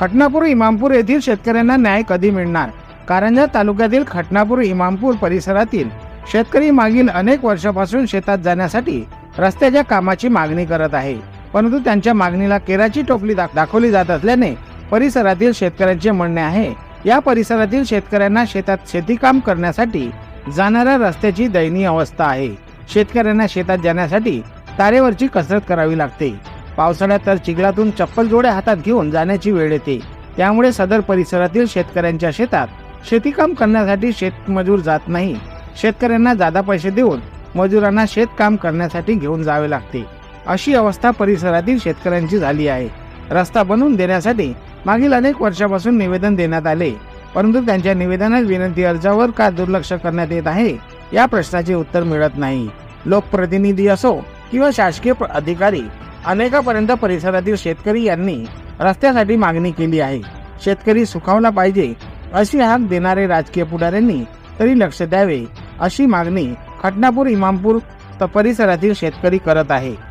खटनापूर इमामपूर येथील शेतकऱ्यांना न्याय कधी मिळणार? कारंजा तालुक्यातील खटनापूर इमामपूर परिसरातील शेतकरी मागील अनेक वर्षापासून शेतात जाण्यासाठी रस्त्याच्या कामाची मागणी करत आहे. परंतु त्यांच्या मागणीला केराची टोपली दाख- दाखवली जात असल्याने परिसरातील शेतकऱ्यांचे म्हणणे आहे या परिसरातील शेतकऱ्यांना शेतात शेतीकाम करण्यासाठी जाणाऱ्या रस्त्याची दयनीय अवस्था आहे. शेतकऱ्यांना शेतात जाण्यासाठी तारेवरची कसरत करावी लागते. पावसाळ्यात तर चिखलातून चप्पल जोड्या हातात घेऊन जाण्याची वेळ येते. त्यामुळे सदर परिसरातील शेतकऱ्यांच्या शेतात शेतीकाम करण्यासाठी शेतमजूर जात नाही. शेतकऱ्यांना जादा पैसे देऊन मजुरांना शेतकाम करण्यासाठी घेऊन जावे लागते. अशी अवस्था परिसरातील शेतकऱ्यांची झाली आहे. रस्ता बनवून देण्यासाठी मागील अनेक वर्षापासून निवेदन देण्यात आले. परंतु त्यांच्या निवेदनात विनंती अर्जावर का दुर्लक्ष करण्यात येत आहे या प्रश्नाचे उत्तर मिळत नाही. लोकप्रतिनिधी असो किंवा शासकीय अधिकारी अनेकापर्यंत परिसरातील शेतकरी यांनी रस्त्यासाठी मागणी केली आहे. शेतकरी सुखावला पाहिजे अशी हाक देणारे राजकीय पुढाऱ्यांनी तरी लक्ष द्यावे अशी मागणी खटनापूर इमामपूर त- परिसरातील शेतकरी करत आहे.